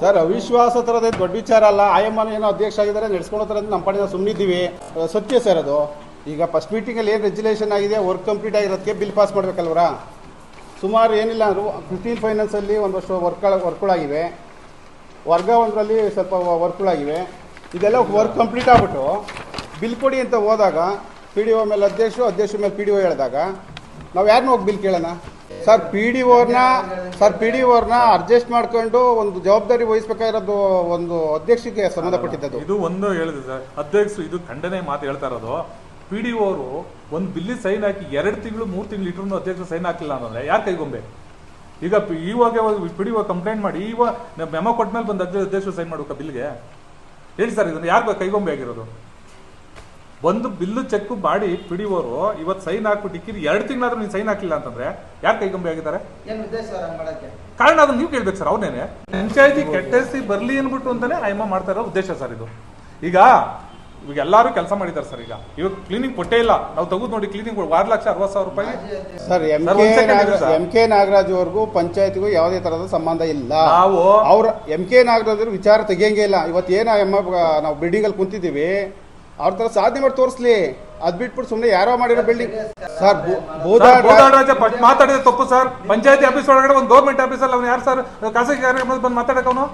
Sir, ಅವಿಶ್ವಾಸ ಥರದ ದೊಡ್ಡ ವಿಚಾರ ಅಲ್ಲ. ಆಯಮ್ಮನ ಏನೋ ಅಧ್ಯಕ್ಷ ಆಗಿದ್ದಾರೆ ನಡೆಸ್ಕೊಳ್ತಾರೆ ನಮ್ಮ ಪಡೆದ ಸುಮ್ಮನಿದ್ದೀವಿ ಸತ್ಯ ಸರ್ ಅದು. ಈಗ ಫಸ್ಟ್ ಮೀಟಿಂಗಲ್ಲಿ ಏನು ರೆಜುಲೇಷನ್ ಆಗಿದೆ ವರ್ಕ್ ಕಂಪ್ಲೀಟ್ ಆಗಿರೋದಕ್ಕೆ ಬಿಲ್ ಪಾಸ್ ಮಾಡಬೇಕಲ್ವರ? ಸುಮಾರು ಏನಿಲ್ಲ ಅಂದರು ಫಿಫ್ಟೀನ್ ಫೈನಾನ್ಸಲ್ಲಿ ಒಂದಷ್ಟು ವರ್ಕ್ ವರ್ಕ್ಗಳಾಗಿವೆ ವರ್ಗ ಒಂದರಲ್ಲಿ ಸ್ವಲ್ಪ ವರ್ಕ್ಗಳಾಗಿವೆ ಇದೆಲ್ಲ ವರ್ಕ್ ಕಂಪ್ಲೀಟ್ ಆಗ್ಬಿಟ್ಟು ಬಿಲ್ ಕೊಡಿ ಅಂತ ಹೋದಾಗ ಪಿ ಡಿ ಒ ಮೇಲೆ ಅಧ್ಯಕ್ಷರು, ಅಧ್ಯಕ್ಷರ ಮೇಲೆ ಪಿ ಡಿ ಒ ಹೇಳಿದಾಗ, ನಾವು ಯಾರನ್ನ ಹೋಗಿ ಬಿಲ್ ಕೇಳೋಣ? ಸರ್ ಪಿ ಡಿ ಓರ್ನ ಸರ್ ಪಿ ಡಿ ಓರ್ನ ಅಡ್ಜಸ್ಟ್ ಮಾಡ್ಕೊಂಡು ಒಂದು ಜವಾಬ್ದಾರಿ ವಹಿಸಬೇಕಾಗಿರೋದು ಒಂದು ಅಧ್ಯಕ್ಷಕ್ಕೆ ಸಂಬಂಧಪಟ್ಟಿದ್ದು ಇದು ಒಂದು ಹೇಳಿದೆ ಸರ್. ಅಧ್ಯಕ್ಷರು ಇದು ಖಂಡನೆ ಮಾತು ಹೇಳ್ತಾ ಇರೋದು. ಪಿ ಡಿ ಓರು ಒಂದು ಬಿಲ್ಲಿ ಸೈನ್ ಹಾಕಿ ಎರಡು ತಿಂಗಳು, ಮೂರು ತಿಂಗಳು ಇಟ್ರು ಅಧ್ಯಕ್ಷರು ಸೈನ್ ಹಾಕಿಲ್ಲ ಅಂದ್ರೆ ಯಾರು ಕೈಗೊಂಬೆ? ಈಗ ಇವಾಗ ಪಿ ಡಿ ಕಂಪ್ಲೇಂಟ್ ಮಾಡಿ, ಇವಾಗ ಮೆಮೊ ಕೊಟ್ಮೇಲೆ ಬಂದು ಅಧ್ಯಕ್ಷ ಸೈನ್ ಮಾಡ್ಬೇಕಾ ಬಿಲ್ಗೆ? ಹೇಳಿ ಸರ್, ಇದನ್ನು ಯಾರು ಕೈಗೊಂಬೆ ಆಗಿರೋದು? ಒಂದು ಬಿಲ್ಲು ಚೆಕ್ ಮಾಡಿ ಪಿಡಿಯೋರು ಇವತ್ತು ಸೈನ್ ಹಾಕ್ಬಿಟ್ಟು ಇಕ್ಕಿರಿ ಎರಡು ತಿಂಗಳಾದ್ರೂ ನೀವು ಸೈನ್ ಹಾಕಿಲ್ಲ ಅಂತಂದ್ರೆ ಯಾರು ಕೈಗಂಬಿ ಆಗಿದ್ದಾರೆ? ಏನ್ ಉದ್ದೇಶ ಸರ್ ಕಾರಣ ಅದನ್ನ ನೀವು ಕೇಳ್ಬೇಕು ಸರ್ ಅವನೇನೆ. ಪಂಚಾಯತಿ ಕೆಟ್ಟಸಿ ಬರ್ಲಿ ಅನ್ಬಿಟ್ಟು ಅಂತಾನೆ ಆಯಮ್ಮ ಮಾಡ್ತಾ ಇರೋ ಉದ್ದೇಶ ಸರ್ ಇದು. ಈಗ ಇವಾಗ ಎಲ್ಲಾರು ಕೆಲಸ ಮಾಡಿದ್ದಾರೆ ಸರ್ ಈಗ. ಇವಾಗ ಕ್ಲೀನಿಂಗ್ ಕೊಟ್ಟೇ ಇಲ್ಲ. ನಾವು ತೆಗೆದು ನೋಡಿ ಕ್ಲೀನಿಂಗ್ ಆರು ಲಕ್ಷ ಅರವತ್ತು ಸಾವಿರ ರೂಪಾಯಿ. ಸರ್ ಎಂ ಕೆ ನಾಗರಾಜ್ ಅವ್ರಿಗೂ ಪಂಚಾಯತ್ಗೂ ಯಾವುದೇ ತರಹದ ಸಂಬಂಧ ಇಲ್ಲ. ನಾವು ಅವ್ರ ಎಂ ಕೆ ನಾಗರಾಜ್ ಅವ್ರ ವಿಚಾರ ತೆಗಿಯಂಗೇ ಇಲ್ಲ. ಇವತ್ತು ಏನ ಎಮ್ಮ ನಾವು ಬಿಲ್ಡಿಂಗ್ ಅಲ್ಲಿ ಕುಂತಿದ್ದೀವಿ. ಅವ್ರ ತರ ಸಾಧನೆ ಮಾಡಿ ತೋರಿಸ್ಲಿ. ಅದ್ ಬಿಟ್ಬಿಟ್ಟು ಸುಮ್ಮನೆ ಯಾರೋ ಮಾಡಿರೋ ಬಿಲ್ಡಿಂಗ್ ಸರ್ ಮಾತಾಡಿದ ರಾಜ ಪಟ್- ತಪ್ಪು ಸರ್ ಪಂಚಾಯತಿ ಆಫೀಸ್ ಒಳಗಡೆ ಒಂದು ಗೌರ್ಮೆಂಟ್ ಆಫೀಸಲ್ಲಿ ಅವ್ನು ಯಾರು ಸರ್ ಖಾಸಗಿ ಕಾರ್ಯಕ್ರಮದಲ್ಲಿ ಬಂದು ಮಾತಾಡಕವನು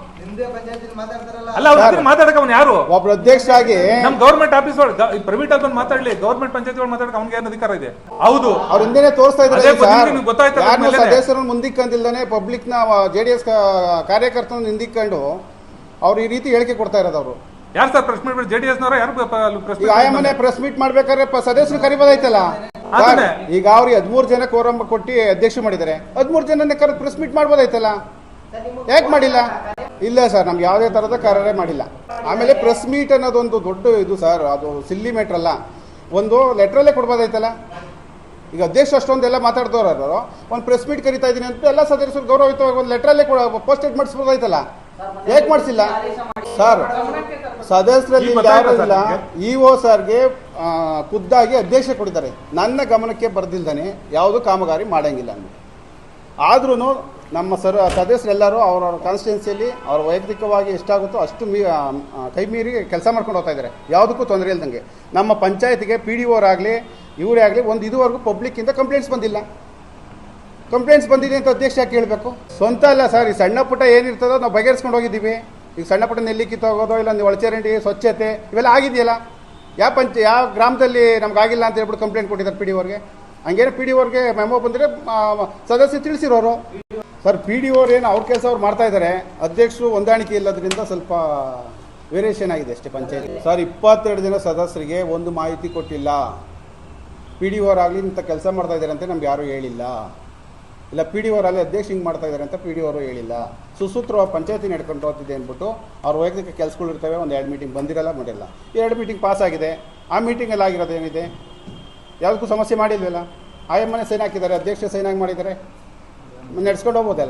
ಪಂಚಾಯತಿ ಮಾತಾಡ್ತಾರಲ್ಲ. ಅಲ್ಲ ಅವ್ರ ಮಾತಾಡಕ್ ಅವ್ನು ಯಾರು? ಒಬ್ರು ಅಧ್ಯಕ್ಷ ಆಗಿ ನಮ್ ಗೌರ್ಮೆಂಟ್ ಆಫೀಸ್ ಒಳಗೆ ಪ್ರೈವೇಟ್ ಅಲ್ಲಿ ಬಂದು ಮಾತಾಡ್ಲಿ. ಗೌರ್ಮೆಂಟ್ ಪಂಚಾಯತಿ ಒಳಗೆ ಮಾತಾಡಕ ಅವ್ನಿಗೆ ಏನು ಅಧಿಕಾರ ಇದೆ? ಹೌದು. ಅವ್ರ ಹಿಂದೆನೆ ತೋರಿಸ್ತಾ ಇದ್ದಾರೆ ಗೊತ್ತಿಲ್ಲ, ಸದಸ್ಯರನ್ನ ನಿಮ್ಗೆ ಗೊತ್ತಾಯ್ತಲ್ಲ ಯಾರನ್ನೂ ಸದಸ್ಯರನ್ನು ಮುಂದಕ್ಕೆ ಪಬ್ಲಿಕ್ನ ಜೆ ಡಿ ಎಸ್ ಕಾರ್ಯಕರ್ತನ ಹಿಂದಿಕ್ಕಂಡು ಅವ್ರು ಈ ರೀತಿ ಹೇಳಿಕೆ ಕೊಡ್ತಾ ಇರೋದು ಅವರು. ಯಾರು sir press meet J D S ನವರ? ಯಾರು ಪ್ರೆಸ್ ಈಗ ಆಯಮ್ಮನೆ ಪ್ರೆಸ್ ಮೀಟ್ ಮಾಡ್ಬೇಕಾದ್ರೆ ಸದಸ್ಯರು ಕರಿಬೋದೈತಲ್ಲ ಈಗ ಅವ್ರಿಗೆ ಹದಿಮೂರು ಜನ ಕೋರಂ ಕೊಟ್ಟು ಅಧ್ಯಕ್ಷ ಮಾಡಿದ್ದಾರೆ. ಹದಿಮೂರು ಜನನೇ ಕರೆದು ಪ್ರೆಸ್ ಮೀಟ್ ಮಾಡ್ಬೋದೈತಲ್ಲ ಯಾಕೆ ಮಾಡಿಲ್ಲ? ಇಲ್ಲ ಸರ್ ನಮ್ಗೆ ಯಾವುದೇ ತರದ ಕಾರ್ಯ ಮಾಡಿಲ್ಲ. ಆಮೇಲೆ ಪ್ರೆಸ್ ಮೀಟ್ ಅನ್ನೋದೊಂದು ದೊಡ್ಡ ಇದು ಸರ್ ಅದು ಸಿಲ್ಲಿ ಮ್ಯಾಟ್ರ್ ಅಲ್ಲ. ಒಂದು ಲೆಟ್ರಲ್ಲೇ ಕೊಡ್ಬೋದಾಯ್ತಲ್ಲ? ಈಗ ಅಧ್ಯಕ್ಷ ಅಷ್ಟೊಂದೆಲ್ಲ ಮಾತಾಡ್ದವ್ರು ಒಂದು ಪ್ರೆಸ್ ಮೀಟ್ ಕರಿತಾ ಇದ್ದೀನಿ ಅಂತ ಎಲ್ಲ ಸದಸ್ಯರು ಗೌರವಯುತವಾಗಿ ಒಂದು ಲೆಟ್ರಲ್ಲೇ ಪೋಸ್ಟ್ ಮಾಡಿಸ್ಬೋದಾಯ್ತಲ್ಲ? ಯಾಕೆ ಮಾಡಿಸಿಲ್ಲ? ಸರ್ ಸದಸ್ಯರಲ್ಲಿ ಯಾರಿಲ್ಲ ಗೊತ್ತಾಯ್ತಾ ಇಲ್ಲ ನಿಮ್ಗೆ? ಇ ಒ ಸರ್ಗೆ ಖುದ್ದಾಗಿ ಅಧ್ಯಕ್ಷ ಕೊಟ್ಟಿದ್ದಾರೆ ನನ್ನ ಗಮನಕ್ಕೆ ಬರ್ದಿಲ್ದಾನೆ ಯಾವುದು ಕಾಮಗಾರಿ ಮಾಡಂಗಿಲ್ಲ ಅಂತ ಆದ್ರೂ ನಮ್ಮ ಸರ್ ಸದಸ್ಯರೆಲ್ಲರೂ ಅವರವ್ರ ಕಾನ್ಸ್ಟಿಟ್ಯೂನ್ಸಿಯಲ್ಲಿ ಅವ್ರ ವೈಯಕ್ತಿಕವಾಗಿ ಎಷ್ಟಾಗುತ್ತೋ ಅಷ್ಟು ಮೀ ಕೈ ಮೀರಿ ಕೆಲಸ ಮಾಡ್ಕೊಂಡು ಹೋಗ್ತಾ ಇದ್ದಾರೆ. ಯಾವುದಕ್ಕೂ ತೊಂದರೆ ಇಲ್ದಂಗೆ. ನಮ್ಮ ಪಂಚಾಯತ್ಗೆ ಪಿ ಡಿ ಆಗಲಿ ಇವರೇ ಆಗಲಿ ಒಂದು ಇದುವರೆಗೂ ಪಬ್ಲಿಕ್ಕಿಂದ ಕಂಪ್ಲೇಂಟ್ಸ್ ಬಂದಿಲ್ಲ. ಕಂಪ್ಲೇಂಟ್ಸ್ ಬಂದಿದೆ ಅಂತ ಅಧ್ಯಕ್ಷ ಯಾಕೆ ಕೇಳಬೇಕು ಸ್ವಂತ ಅಲ್ಲ ಸರ್ ಈ ಸಣ್ಣ ಪುಟ್ಟ ಏನಿರ್ತದೋ ನಾವು ಬಗೆಹರಿಸ್ಕೊಂಡು ಹೋಗಿದ್ದೀವಿ. ಈಗ ಸಣ್ಣ ಪುಟ್ಟ ನೆಲ್ಲಿ ಕಿತ್ತೋಗೋದು ಇಲ್ಲ ಒಂದು ಒಳಚರಂಡಿ ಸ್ವಚ್ಛತೆ ಇವೆಲ್ಲ ಆಗಿದೆಯಲ್ಲ. ಯಾವ ಪಂಚ, ಯಾವ ಗ್ರಾಮದಲ್ಲಿ ನಮ್ಗೆ ಆಗಿಲ್ಲ ಅಂತ ಹೇಳ್ಬಿಟ್ಟು ಕಂಪ್ಲೇಂಟ್ ಕೊಟ್ಟಿದ್ದಾರೆ ಪಿ ಡಿ ಅವ್ರಿಗೆ. ಹಂಗೇನು ಪಿ ಡಿ ಅವ್ರಿಗೆ ಮೆಮೊ ಬಂದರೆ ಸದಸ್ಯರು ತಿಳಿಸಿರೋರು. ಸರ್ ಪಿ ಡಿ ಓರ್ ಏನು ಅವ್ರ ಕೆಲಸ ಅವ್ರು ಮಾಡ್ತಾ ಇದ್ದಾರೆ. ಅಧ್ಯಕ್ಷರು ಹೊಂದಾಣಿಕೆ ಇಲ್ಲದ್ರಿಂದ ಸ್ವಲ್ಪ ವೇರಿಯೇಷನ್ ಆಗಿದೆ ಅಷ್ಟೇ ಪಂಚಾಯತ್. ಸರ್ ಇಪ್ಪತ್ತೆರಡು ಜನ ಸದಸ್ಯರಿಗೆ ಒಂದು ಮಾಹಿತಿ ಕೊಟ್ಟಿಲ್ಲ. ಪಿ ಡಿ ಓರ್ ಆಗಲಿ ಇಂಥ ಕೆಲಸ ಮಾಡ್ತಾ ಇದ್ದಾರೆ ಅಂತ ನಮ್ಗೆ ಯಾರೂ ಹೇಳಿಲ್ಲ. ಇಲ್ಲ ಪಿ ಡಿ ಅಲ್ಲಿ ಅಧ್ಯಕ್ಷ ಹಿಂಗೆ ಮಾಡ್ತಾ ಇದ್ದಾರೆ ಅಂತ ಪಿ ಡಿ ಅವರು ಹೇಳಿಲ್ಲ. ಸುಸೂತ್ರವಾಗಿ ಪಂಚಾಯತಿ ನಡ್ಕೊಂಡು ಹೋಗ್ತಿದೆ ಅಂದ್ಬಿಟ್ಟು ಅವ್ರ ವೈಯಕ್ತಿಕ ಕೆಲಸಗಳಿರ್ತವೆ ಒಂದು ಎರಡು ಮೀಟಿಂಗ್ ಬಂದಿರಲ್ಲ ಮಾಡಿಲ್ಲ ಎರಡು ಮೀಟಿಂಗ್ ಪಾಸ್ ಆಗಿದೆ. ಆ ಮೀಟಿಂಗಲ್ಲಿ ಆಗಿರೋದು ಏನಿದೆ? ಯಾವುದಕ್ಕೂ ಸಮಸ್ಯೆ ಮಾಡಿಲ್ವಲ್ಲ? ಆಯಮ್ಮನೆ ಸೈನ್ ಹಾಕಿದ್ದಾರೆ, ಅಧ್ಯಕ್ಷ ಸೈನ್ ಆಗಿ ಮಾಡಿದ್ದಾರೆ. ನಡ್ಸ್ಕೊಂಡು ಹೋಗ್ಬೋದಲ್ಲ?